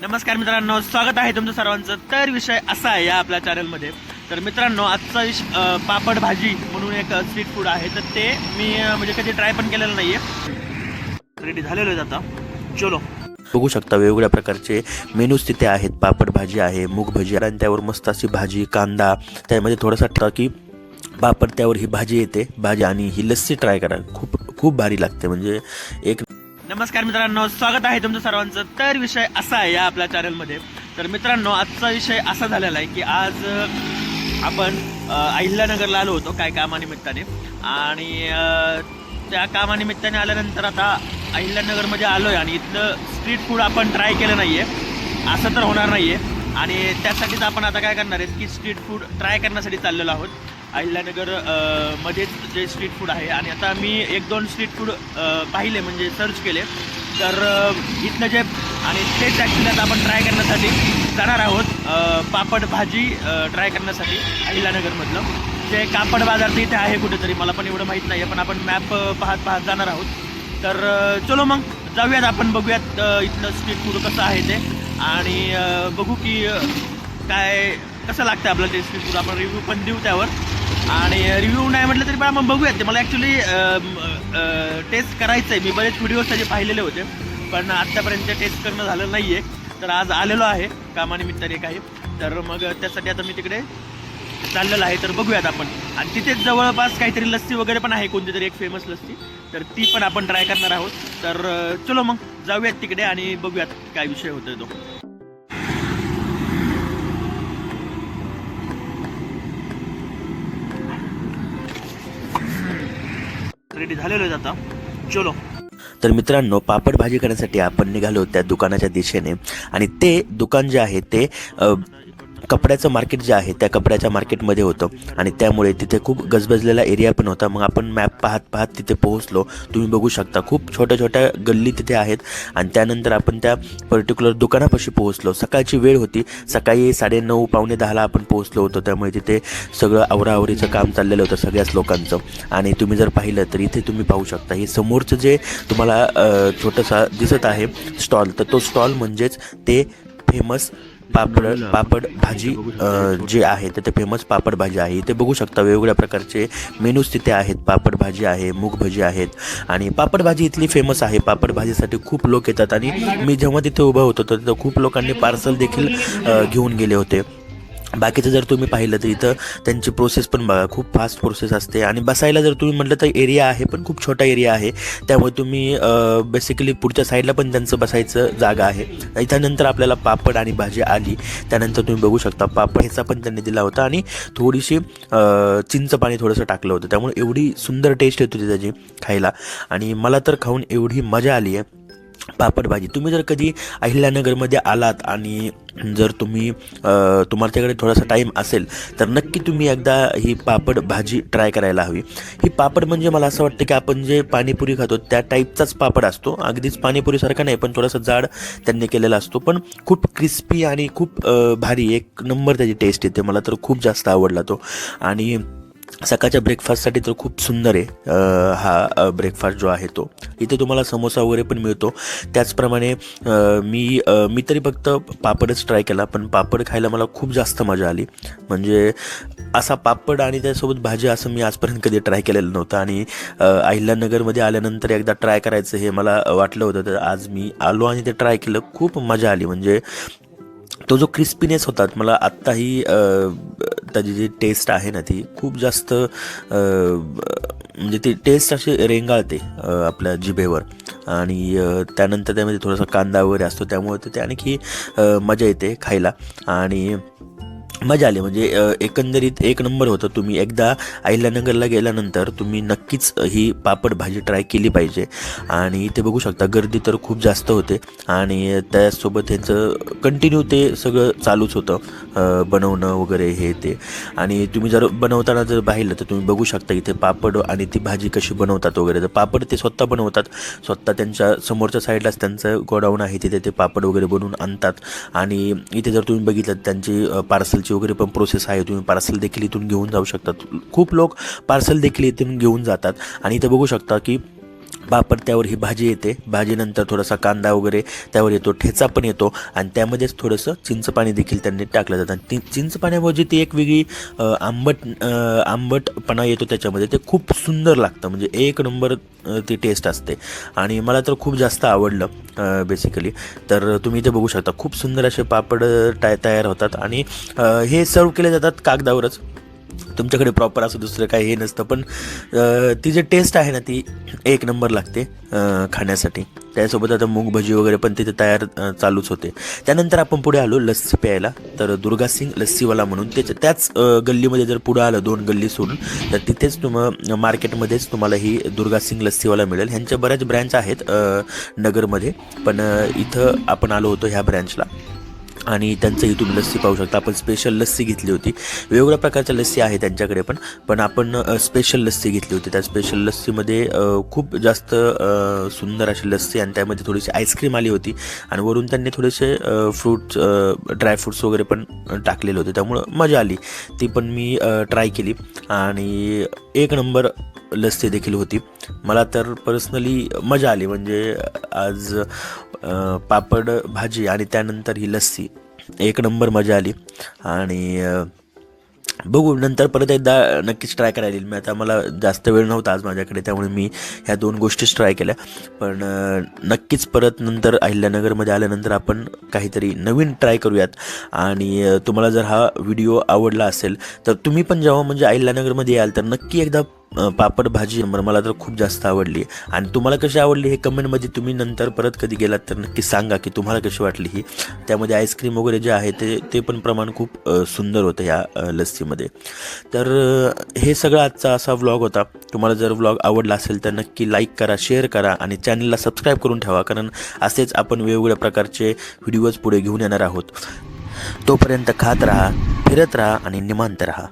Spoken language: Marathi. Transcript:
नमस्कार मित्रांनो स्वागत आहे तुमचं सर्वांचं. तर विषय असा आहे या आपल्या चॅनलमध्ये तर मित्रांनो आजचा विष पापड भाजी म्हणून एक स्ट्रीट फूड आहे. तर ते मी म्हणजे कधी ट्राय पण केलेलं नाही आहे रेडी झालेलो आहे आता. चलो. बघू शकता वेगवेगळ्या प्रकारचे मेनूज तिथे आहेत. पापड भाजी आहे मूग भाजी आणि त्यावर मस्त अशी भाजी कांदा त्यामध्ये थोडासा टाका की पापड त्यावर ही भाजी येते. भाजी आणि ही लस्सी ट्राय करा खूप खूप भारी लागते. म्हणजे एक नमस्कार मित्रांनो स्वागत आहे तुमचं सर्वांचं. तर विषय असा आहे या आपल्या चॅनलमध्ये तर मित्रांनो आजचा विषय असा झालेला आहे की आज आपण अहिल्यानगरला आलो होतो काय कामानिमित्ताने. आणि त्या कामानिमित्ताने आल्यानंतर आता अहिल्यानगरमध्ये आलो आहे आणि इथलं स्ट्रीट फूड आपण ट्राय केलं नाही आहे असं तर होणार नाही आहे आणि त्यासाठीच आपण आता काय करणार आहे की स्ट्रीट फूड ट्राय करण्यासाठी चाललेलो आहोत. अहिल्यानगर मध्येच जे स्ट्रीट फूड आहे. आणि आता मी एक दोन स्ट्रीट फूड पाहिले म्हणजे सर्च केले. तर इथनं इथलं जे आणि तेच ॲक्च्युली आता आपण ट्राय करण्यासाठी जाणार आहोत. पापड भाजी ट्राय करण्यासाठी अहिल्यानगरमधलं. जे कापड बाजार ते इथे आहे कुठेतरी मला पण एवढं माहीत नाही आहे पण आपण मॅप पाहत पाहत जाणार आहोत. तर चलो मग जाऊयात आपण बघूयात इथलं स्ट्रीट फूड कसं आहे ते. आणि बघू की काय कसं लागतं आपलं ते स्ट्रीट फूड आपण रिव्ह्यू पण देऊ त्यावर. आणि रिव्ह्यू नाही म्हटलं तरी पण आपण बघूयात ते. मला ॲक्च्युली टेस्ट करायचं आहे मी बरेच व्हिडिओज त्याचे पाहिलेले होते. पण आत्तापर्यंत टेस्ट करणं झालं नाही आहे तर आज आलेलो आहे. कामानिमित्ताने काही. तर मग त्यासाठी आता मी तिकडे चाललेलं आहे. तर बघूयात आपण. आणि तिथेच जवळपास काहीतरी लस्सी वगैरे पण आहे. कोणती तरी एक फेमस लस्सी. तर ती पण आपण ट्राय करणार आहोत. तर चलो मग. जाऊयात तिकडे आणि बघूयात काय विषय होतोय तो. रेडी झालेलो आहेत आता. चलो. तर मित्रांनो पापड भाजी करण्यासाठी आपण निघालो त्या दुकानाच्या दिशेने. आणि ते दुकान जे आहे ते कपड्याचं मार्केट जे आहे त्या कपड्याच्या मार्केटमध्ये होतं. आणि त्यामुळे तिथे खूप गजबजलेला एरिया पण होता. मग आपण मॅप पाहत पाहत तिथे पोहोचलो. तुम्ही बघू शकता खूप छोट्या छोट्या गल्ली तिथे आहेत. आणि त्यानंतर आपण त्या पर्टिक्युलर दुकानापाशी पोहोचलो. सकाळची वेळ होती. सकाळी साडेनऊ पावणे दहाला आपण पोहोचलो होतो. त्यामुळे तिथे सगळं आवराआवरीचं काम चाललेलं होतं सगळ्याच लोकांचं. आणि तुम्ही जर पाहिलं तर इथे तुम्ही पाहू शकता. हे समोरचं जे तुम्हाला छोटंसं दिसत आहे स्टॉल तर तो स्टॉल म्हणजेच ते फेमस पापड पापड भाजी जे आहे तर ते फेमस पापड भाजी आहे. इथे बघू शकता वेगवेगळ्या प्रकारचे मेनूज तिथे आहेत. पापड भाजी आहे मूग भाजी आहेत. आणि पापड भाजी इथली फेमस आहे. पापड भाजीसाठी खूप लोक येतात. आणि मी जेव्हा तिथे उभा होतो तर तिथं खूप लोकांनी पार्सल देखील घेऊन गेले होते. बाकीचं जर तुम्ही पाहिलं तर इथं त्यांची प्रोसेस पण बघा खूप फास्ट प्रोसेस असते. आणि बसायला जर तुम्ही म्हटलं तर एरिया आहे पण खूप छोटा एरिया आहे. त्यामुळे तुम्ही बेसिकली पुढच्या साईडला पण त्यांचं बसायचं जागा आहे. त्यानंतर आपल्याला पापड आणि भाजी आली. त्यानंतर तुम्ही बघू शकता पापड ह्याचा पण त्यांनी दिला होता. आणि थोडीशी चिंच पाणी थोडंसं टाकलं होतं. त्यामुळे एवढी सुंदर टेस्ट येत होती त्याची खायला. आणि मला तर खाऊन एवढी मजा आली आहे. पापड भाजी. तुम्ही जर कधी अहिल्यानगरमध्ये आलात आणि जर तुम्ही तुम्हाला त्याकडे थोडासा टाईम असेल तर नक्की तुम्ही एकदा ही पापड भाजी ट्राय करायला हवी. ही पापड म्हणजे मला असं वाटतं की आपण जे पाणीपुरी खातो त्या टाईपचाच पापड असतो. अगदीच पाणीपुरीसारखा नाही पण थोडासा जाड त्यांनी केलेला असतो. पण खूप क्रिस्पी आणि खूप भारी एक नंबर त्याची टेस्ट येते. मला तर खूप जास्त आवडला तो. आणि सकाळच्या ब्रेकफास्टसाठी तर खूप सुंदर आहे. हा ब्रेकफास्ट जो आहे तो. इथे तुम्हाला समोसा वगैरे पण मिळतो. त्याचप्रमाणे मी मी तरी फक्त पापडच ट्राय केला पण पापड खायला मला खूप जास्त मजा आली. म्हणजे असा पापड आणि त्यासोबत भाजी असं मी आजपर्यंत कधी ट्राय केलेलं नव्हतं. आणि अहिल्यानगरमध्ये आल्यानंतर एकदा ट्राय करायचं हे मला वाटलं होतं. तर आज मी आलो आणि ते ट्राय केलं. खूप मजा आली. म्हणजे तो जो क्रिस्पीनेस होता मला आत्ताही त्याची जी टेस्ट आहे ना ती खूप जास्त म्हणजे ती टेस्ट अशी रेंगाळते आपल्या जिभेवर. आणि त्यानंतर त्यामध्ये थोडासा कांदा वगैरे असतो त्यामुळे ते आणखी मजा येते खायला. आणि मजा आली. म्हणजे एकंदरीत एक नंबर होतं. तुम्ही एकदा अहिल्यानगरला गेल्यानंतर तुम्ही नक्कीच ही पापड भाजी ट्राय केली पाहिजे. आणि इथे बघू शकता गर्दी तर खूप जास्त होते. आणि त्यासोबत ह्यांचं कंटिन्यू ते सगळं चालूच होतं बनवणं वगैरे हे ते. आणि तुम्ही जर बनवताना जर पाहिलं तर तुम्ही बघू शकता इथे पापड आणि ती भाजी कशी बनवतात वगैरे. तर पापड ते स्वतः बनवतात. स्वतः त्यांच्या समोरच्या साईडलाच त्यांचं गोडाऊन आहे. तिथे ते पापड वगैरे बनवून आणतात. आणि इथे जर तुम्ही बघितलं त्यांची पार्सल पार्सलची वगैरे पण प्रोसेस आहे. तुम्ही पार्सल देखील इथून घेऊन जाऊ शकतात खूप लोक पार्सल देखील इथून घेऊन जातात. आणि इथं बघू शकता की पापड त्यावर ही भाजी येते. भाजीनंतर थोडासा कांदा वगैरे त्यावर येतो ठेचा पण येतो आणि त्यामध्येच थोडंसं चिंचपाणी देखील त्यांनी टाकलं जातं. आणि ती चिंचपाण्यामध्ये ती एक वेगळी आंबट आंबटपणा येतो त्याच्यामध्ये. ते खूप सुंदर लागतं. म्हणजे एक नंबर ती टेस्ट असते. आणि मला तर खूप जास्त आवडलं बेसिकली तर तुम्ही इथे बघू शकता. खूप सुंदर असे पापड टाय तयार होतात. आणि हे सर्व केले जातात कागदावरच. तुमच्याकडे प्रॉपर असं दुसरं काही हे नसतं पण ती जी टेस्ट आहे ना ती एक नंबर लागते खाण्यासाठी. त्यासोबत आता मूग भजी वगैरे पण तिथे तयार चालूच होते. त्यानंतर आपण पुढे आलो लस्सी प्यायला. तर दुर्गा सिंग लस्सीवाला म्हणून त्याच्या त्याच गल्लीमध्ये जर पुढे आलं दोन गल्ली सोडून तर तिथेच तुम मार्केटमध्येच तुम्हाला ही दुर्गा सिंग लस्सीवाला मिळेल. ह्यांच्या बऱ्याच ब्रँच आहेत नगरमध्ये. पण इथं आपण आलो होतो ह्या ब्रँचला आणि त्यांचंही तुम्ही लस्सी पाहू शकता. आपण स्पेशल लस्सी घेतली होती. वेगवेगळ्या प्रकारच्या लस्सी आहे त्यांच्याकडे पण. पण आपण स्पेशल लस्सी घेतली होती. त्या स्पेशल लस्सीमध्ये खूप जास्त सुंदर अशी लस्सी आणि त्यामध्ये थोडीशी आईस्क्रीम आली होती. आणि वरून त्यांनी थोडेसे फ्रूट्स ड्रायफ्रूट्स वगैरे पण टाकलेले होते. त्यामुळं मजा आली. ती पण मी ट्राय केली. आणि एक नंबर लस्सी देखील होती. मला तर पर्सनली मजा आली. म्हणजे आज पापड भाजी आणि त्यानंतर ही लस्सी. एक नंबर मजा आली. आणि बघू नंतर परत एकदा नक्कीच ट्राय करायला येईल. मी आता मला जास्त वेळ नव्हता आज माझ्याकडे त्यामुळे मी ह्या दोन गोष्टीच ट्राय केल्या. पण नक्कीच परत नंतर अहिल्यानगरमध्ये आल्यानंतर आपण काहीतरी नवीन ट्राय करूयात. आणि तुम्हाला जर हा व्हिडिओ आवडला असेल तर तुम्ही पण जेव्हा म्हणजे अहिल्यानगरमध्ये याल तर नक्की एकदा पापड भाजी नंबर मला तर खूप जास्त आवडली. आणि तुम्हाला कशी आवडली हे कमेंटमध्ये तुम्ही नंतर परत कधी गेलात तर नक्की सांगा की तुम्हाला कशी वाटली ही. त्यामध्ये आईस्क्रीम वगैरे जे आहे ते ते पण प्रमाण खूप सुंदर होतं ह्या लस्सीमध्ये. तर हे सगळं आजचा असा व्लॉग होता. तुम्हाला जर व्लॉग आवडला असेल तर नक्की लाईक करा शेअर करा आणि चॅनलला सबस्क्राईब करून ठेवा. कारण असेच आपण वेगवेगळ्या प्रकारचे व्हिडिओज पुढे घेऊन येणार आहोत. तोपर्यंत खात राहा फिरत राहा आणि निमांत राहा.